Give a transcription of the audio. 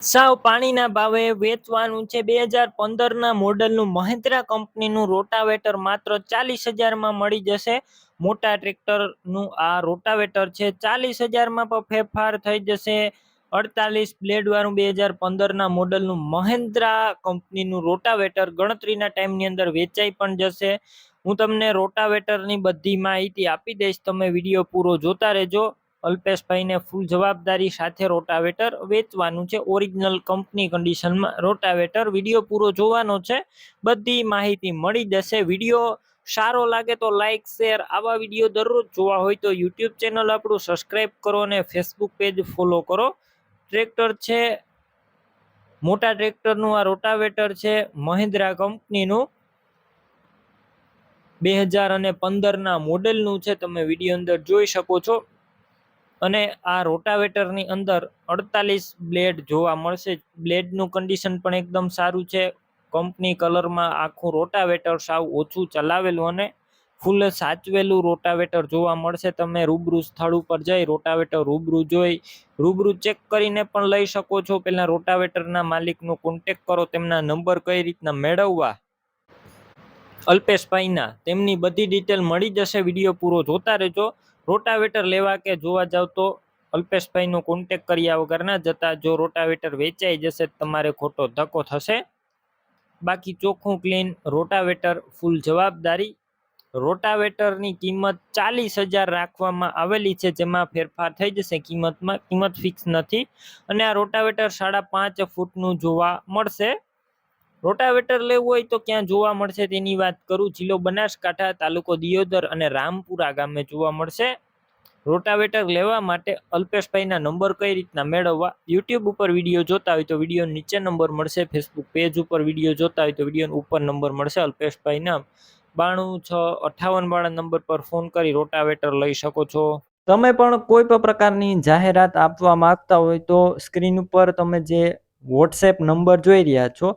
સાવ પાણીના ભાવે વેચવાનું છે. બે હજાર પંદરના મોડલનું મહિન્દ્રા કંપનીનું રોટાવેટર માત્ર ચાલીસ હજારમાં મળી જશે. મોટા ટ્રેક્ટરનું આ રોટાવેટર છે. ચાલીસ હજારમાં પણ ફેરફાર થઈ જશે. અડતાલીસ બ્લેડવાળું બે હજાર પંદરના મોડલનું મહિન્દ્રા કંપનીનું રોટાવેટર ગણતરીના ટાઈમની અંદર વેચાઈ પણ જશે. હું તમને રોટાવેટરની બધી માહિતી આપી દઈશ. તમે વીડિયો પૂરો જોતા રહેજો. અલ્પેશભાઈને ફૂલ જવાબદારી સાથે રોટાવેટર વેચવાનું છે. ઓરિજિનલ કંપની કન્ડિશનમાં રોટાવેટર વીડિયો પૂરો જોવાનો છે. બધી માહિતી મળી જશે. વીડિયો સારો લાગે તો લાઇક શેર આવા વીડિયો દરરોજ જોવા હોય તો યુટ્યુબ ચેનલ આપણું સબસ્ક્રાઈબ કરો અને ફેસબુક પેજ ફોલો કરો. ટ્રેક્ટર છે, મોટા ટ્રેક્ટરનું આ રોટાવેટર છે. મહિન્દ્રા કંપનીનું બે હજાર અને પંદરના મોડેલનું છે. તમે વીડિયો અંદર જોઈ શકો છો. અને આ રોટાવેટરની અંદર અડતાલીસ બ્લેડ જોવા મળશે. બ્લેડનું કન્ડિશન પણ એકદમ સારું છે. કંપની કલરમાં આખું રોટાવેટર સાવ ઓછું ચલાવેલું અને ફૂલ સાચવેલું રોટાવેટર જોવા મળશે. તમે રૂબરૂ સ્થળ ઉપર જઈ રોટાવેટર રૂબરૂ જોઈ, રૂબરૂ ચેક કરીને પણ લઈ શકો છો. પહેલાં રોટાવેટરના માલિકનો કોન્ટેક કરો, તેમના નંબર કઈ રીતના મેળવવા. અલ્પેશભાઈના તેમની બધી ડિટેલ મળી જશે. વીડિયો પૂરો જોતા રહેજો. રોટાવેટર લેવા કે જોવા જાવ તો અલ્પેશભાઈનો કોન્ટેક કર્યા વગર ના જતા જો રોટાવેટર વેચાઈ જશે તમારે ખોટો ધક્કો થશે. બાકી ચોખ્ખું ક્લીન રોટાવેટર ફૂલ જવાબદારી. રોટાવેટરની કિંમત ચાલીસ હજાર રાખવામાં આવેલી છે, જેમાં ફેરફાર થઈ જશે. કિંમતમાં, કિંમત ફિક્સ નથી. અને આ રોટાવેટર સાડા પાંચ ફૂટનું જોવા મળશે. રોટાવેટર લેવું હોય તો ક્યાં જોવા મળશે તેની વાત કરું. જિલ્લો બનાસકાંઠા, તાલુકો દિયોદર અને રામપુરા ગામે જોવા મળશે. રોટાવેટર લેવા માટે અલ્પેશભાઈના નંબર કઈ રીતના મેળવવા? યુટ્યુબ ઉપર વીડિયો જોતા હોય તો વીડિયો નીચે નંબર મળશે. ફેસબુક પેજ ઉપર વીડિયો જોતા હોય તો વીડિયો ઉપર નંબર મળશે. અલ્પેશભાઈના બાણું છ અઠાવન વાળા નંબર પર ફોન કરી રોટાવેટર લઈ શકો છો. તમે પણ કોઈ પણ પ્રકારની જાહેરાત આપવા માંગતા હોય તો સ્ક્રીન ઉપર તમે જે વોટ્સએપ નંબર જોઈ રહ્યા છો